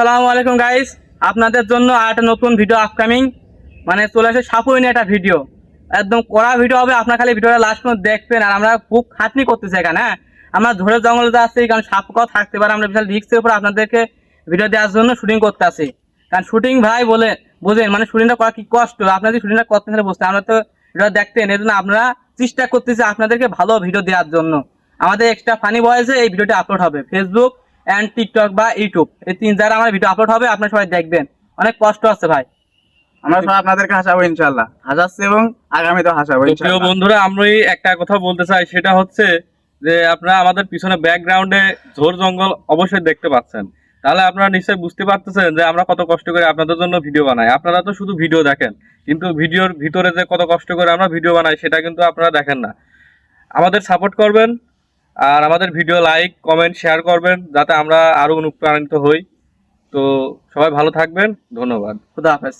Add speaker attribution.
Speaker 1: আসসালামু আলাইকুম গাইস আপনাদের জন্য আর একটা নতুন ভিডিও আপকামিং মানে চলে আসে সাপুই নিয়ে একটা ভিডিও একদম কড়া ভিডিও হবে, আপনার খালি ভিডিওটা লাস্ট পর্যন্ত দেখবেন। আর আমরা খুব খাটনি করতেছি এখানে হ্যাঁ? আমরা ধরে জঙ্গলে যাচ্ছি কারণ সাপ কাও থাকতে পারে, আমরা বিশাল রিক্সের উপর আপনাদেরকে ভিডিও দেওয়ার জন্য শুটিং করতে আসি কারণ শুটিং ভাই বলে, বোঝেন মানে শুটিংটা করা কি কষ্ট? আপনাদের শুটিংটা করতে হলে বুঝতে আমরা তো ভিডিও দেখতেন এই জন্য আপনারা চেষ্টা করতেছি আপনাদেরকে ভালো ভিডিও দেওয়ার জন্য। আমাদের এক্সট্রা ফানি বয়েসে এই ভিডিওটা আপলোড হবে। ফেসবুক অ্যান্ড টিকটক বা ইউটিউব এই তিন জায়গায় আমার ভিডিও আপলোড হবে আপনারা সবাই দেখবেন। অনেক কষ্ট আছে ভাই।
Speaker 2: আমরা সবাই আপনাদেরকে হাসাবো ইনশাল্লাহ হাসাচ্ছি এবং হাসাবো
Speaker 3: তো প্রিয়
Speaker 2: ইনশাল্লাহ
Speaker 3: বন্ধুরা আমরাই একটা কথা বলতে চাই সেটা হচ্ছে যে আপনারা আমাদের পিছনে ব্যাকগ্রাউন্ডে ঝোর জঙ্গল অবশ্যই দেখতে পাচ্ছেন। তাহলে আপনারা নিশ্চয়ই বুঝতে পারতেছেন যে আমরা কত কষ্ট করে আপনাদের জন্য ভিডিও বানাই। আপনারা তো শুধু ভিডিও দেখেন কিন্তু ভিডিওর ভিতরে যে কত কষ্ট করে আমরা ভিডিও বানাই সেটা কিন্তু আপনারা দেখেন না। আমাদের সাপোর্ট করবেন আর আমাদের ভিডিও লাইক কমেন্ট শেয়ার করবেন যাতে আমরা আরও অনুপ্রাণিত হই। তো সবাই ভালো থাকবেন। ধন্যবাদ।
Speaker 1: খুদা হাফেজ।